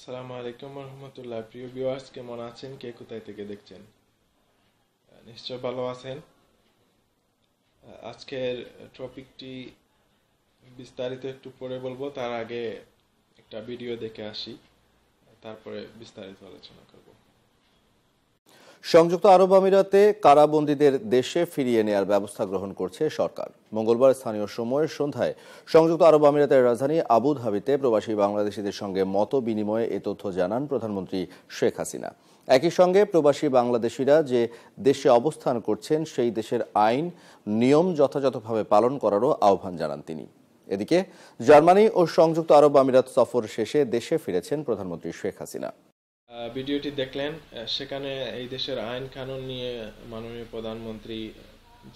আসসালামু আলাইকুম রহমতুল্লাহ। প্রিয় ভিউয়ার্স কেমন আছেন? কে কোথায় থেকে দেখছেন? নিশ্চয় ভালো আছেন। আজকের টপিকটি বিস্তারিত একটু পরে বলব। তার আগে একটা ভিডিও দেখে আসি, তারপরে বিস্তারিত আলোচনা করব। সংযুক্ত আরব আমিরাতে কারাবন্দীদের দেশে ফিরিয়ে নেয়ার ব্যবস্থা গ্রহণ করছে সরকার। মঙ্গলবার স্থানীয় সময়ের সন্ধ্যায় সংযুক্ত আরব আমিরাতের রাজধানী আবু ধাবিতে প্রবাসী বাংলাদেশিদের সঙ্গে মত বিনিময়ে এ তথ্য জানান প্রধানমন্ত্রী শেখ হাসিনা। একই সঙ্গে প্রবাসী বাংলাদেশিরা যে দেশে অবস্থান করছেন, সেই দেশের আইন, নিয়ম যথাযথভাবে পালন করারও আহ্বান জানান তিনি। এদিকে জার্মানি ও সংযুক্ত আরব আমিরাত সফর শেষে দেশে ফিরেছেন প্রধানমন্ত্রী শেখ হাসিনা। ভিডিওটি দেখলেন সেখানে এই দেশের আইন কানুন নিয়ে মাননীয় প্রধানমন্ত্রী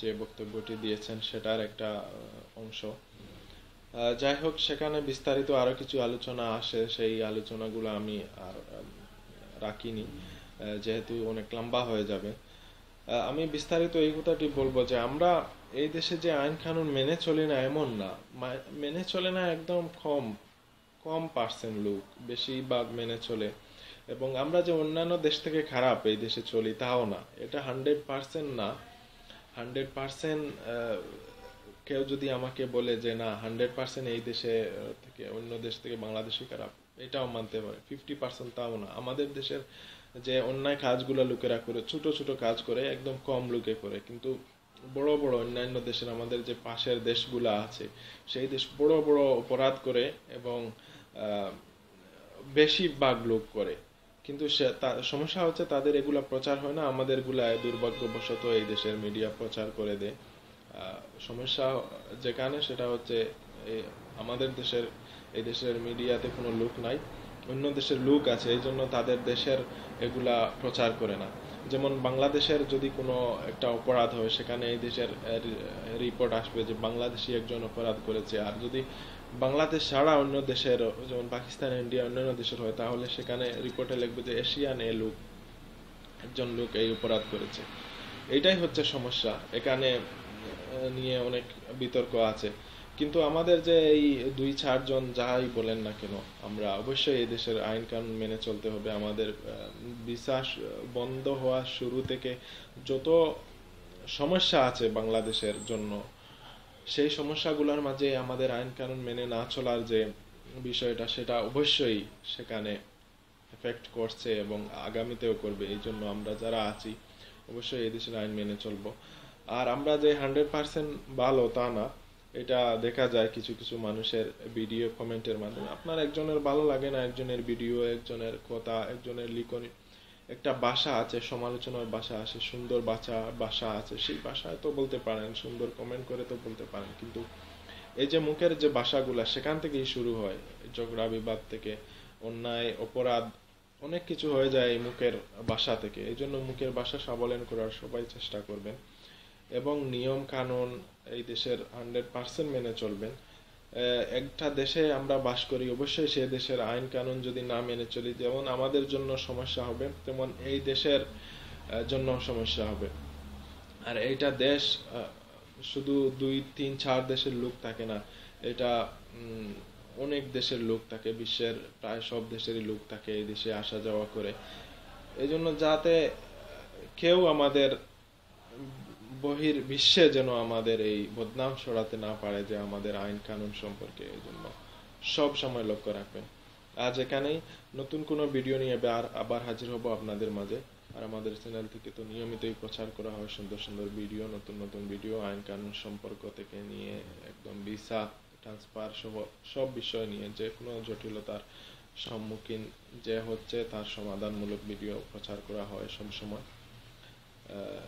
যে বক্তব্যটি দিয়েছেন সেটার একটা অংশ। যাই হোক, সেখানে বিস্তারিত আরও কিছু আলোচনা আসে, সেই আলোচনাগুলো আমি আর রাখিনি যেহেতু অনেক লম্বা হয়ে যাবে। আমি বিস্তারিত এই কথাটি বলব যে আমরা এই দেশে যে আইন কানুন মেনে চলি না এমন না। মেনে চলে না একদম কম কম পার্সেন্ট লোক, বেশিরভাগ মেনে চলে। এবং আমরা যে অন্যান্য দেশ থেকে খারাপ এই দেশে চলি তাও না। এটা হান্ড্রেড পার্সেন্ট না। হান্ড্রেড পার্সেন্ট কেউ যদি আমাকে বলে যে না, হান্ড্রেড পার্সেন্ট এই দেশে থেকে অন্য দেশ থেকে বাংলাদেশি খারাপ এটাও মানতে পারে। ফিফটি পার্সেন্ট তাও না। আমাদের দেশের যে অন্যায় কাজগুলো লোকেরা করে, ছোট ছোট কাজ করে, একদম কম লোকে করে, কিন্তু বড় বড় অন্যান্য দেশের আমাদের যে পাশের দেশগুলো আছে, সেই দেশ বড় বড় অপরাধ করে এবং বেশিরভাগ লোক করে। কিন্তু সমস্যা হচ্ছে তাদের এগুলা প্রচার হয় না আমাদেরগুলা দুর্ভাগ্যবশত এই দেশের মিডিয়া প্রচার করে দেয়। সমস্যা যেখানে সেটা হচ্ছে আমাদের দেশের এই দেশের মিডিয়াতে কোনো লোক নাই, অন্য দেশের লোক আছে, এই জন্য তাদের দেশের এগুলা প্রচার করে না। যেমন বাংলাদেশের যদি কোনো একটা অপরাধ হয়, সেখানে এই দেশের রিপোর্ট আসবে যে বাংলাদেশি একজন অপরাধ করেছে। আর যদি বাংলাদেশ ছাড়া অন্য দেশের, যেমন পাকিস্তান, ইন্ডিয়া, অন্যান্য দেশের হয়, তাহলে সেখানে রিপোর্টে লিখবে যে এশিয়ান এ লোক, একজন লোক এই অপরাধ করেছে। এটাই হচ্ছে সমস্যা। এখানে নিয়ে অনেক বিতর্ক আছে। কিন্তু আমাদের যে এই দুই চারজন যাই বলেন না কেন, আমরা অবশ্যই এই দেশের আইন কানুন মেনে চলতে হবে। আমাদের বিশ্বাস বন্ধ হওয়া শুরু থেকে যত সমস্যা আছে বাংলাদেশের জন্য সেই সমস্যাগুলোর মাঝে আমাদের আইন কানুন মেনে না চলার যে বিষয়টা, সেটা অবশ্যই সেখানে এফেক্ট করছে এবং আগামীতেও করবে। এই জন্য আমরা যারা আছি, অবশ্যই এই দেশের আইন মেনে চলবো। আর আমরা যে হান্ড্রেড পার্সেন্ট ভালো তা না, এটা দেখা যায় কিছু কিছু মানুষের ভিডিও কমেন্টের মাধ্যমে। আপনার একজনের ভালো লাগে না, একজনের ভিডিও একজনের কথা, একজনের লিখনি একটা বাসা আছে, সমালোচনার বাসা আছে, সুন্দর বাসা বাসা আছে। সেই বাসায় তো বলতে পারেন, সুন্দর কমেন্ট করে তো বলতে পারেন। কিন্তু এই যে মুখের যে ভাষাগুলা সেখান থেকেই শুরু হয়। ঝগড়া, বিবাদ থেকে, অন্যায়, অপরাধ, অনেক কিছু হয়ে যায় এই মুখের বাসা থেকে। এই জন্য মুখের বাসা সাবলীন করার সবাই চেষ্টা করবেন। এবং নিয়ম কানুন এই দেশের হান্ড্রেড পার্সেন্ট মেনে চলবেন। একটা দেশে আমরা বাস করি, অবশ্যই সে দেশের আইন কানুন যদি না মেনে চলি, যেমন আমাদের জন্য সমস্যা হবে, তেমন এই দেশের জন্য সমস্যা হবে। আর এইটা দেশ শুধু দুই, তিন, চার দেশের লোক থাকে না, এটা অনেক দেশের লোক থাকে, বিশ্বের প্রায় সব দেশেরই লোক থাকে এই দেশে আসা যাওয়া করে। এই জন্য যাতে কেউ আমাদের বহির বিশ্বে যেন আমাদের এই বদনাম ছড়াতে না পারে যে আমাদের আইন কানুন সম্পর্কে এই জন্য সব সময় লক্ষ্য রাখবেন। আজ এখানেই। নতুন কোনো ভিডিও নিয়ে আবার আবার হাজির হব আপনাদের মাঝে। আর আমাদের চ্যানেল থেকে তো নিয়মিতই প্রচার করা হয় সুন্দর সুন্দর ভিডিও নতুন নতুন ভিডিও আইন কানুন সম্পর্ক থেকে নিয়ে একদম ভিসা ট্রান্সফার সহ সব বিষয় নিয়ে যে কোনো জটিলতার সম্মুখীন যে হচ্ছে তার সমাধানমূলক ভিডিও প্রচার করা হয় সব সময়। আহ,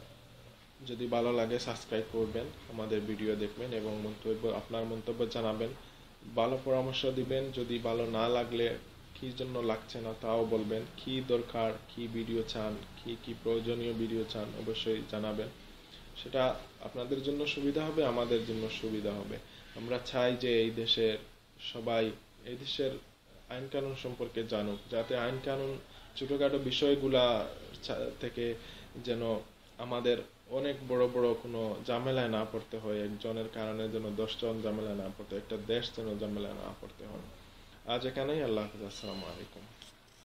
যদি ভালো লাগে সাবস্ক্রাইব করবেন, আমাদের ভিডিও দেখবেন এবং মন্তব্য, আপনার মন্তব্য জানাবেন। ভালো পরামর্শ দিবেন, যদি ভালো না লাগলে কি জন্য লাগছে না তাও বলবেন। কি দরকার, কি ভিডিও চান, কি কি প্রয়োজনীয় ভিডিও চান, অবশ্যই জানাবেন। সেটা আপনাদের জন্য সুবিধা হবে, আমাদের জন্য সুবিধা হবে। আমরা চাই যে এই দেশের সবাই, এই দেশের আইন কানুন সম্পর্কে জানুক, যাতে আইন কানুন ছোটখাটো বিষয়গুলা থেকে যেন আমাদের অনেক বড় বড় কোনো ঝামেলায় না পড়তে হয়, একজনের কারণে যেন দশজন ঝামেলায় না পড়তে একটা দেশ যেন ঝামেলায় না পড়তে হয়। আজ এখানেই, আল্লাহ হাফিজ, আসসালামু আলাইকুম।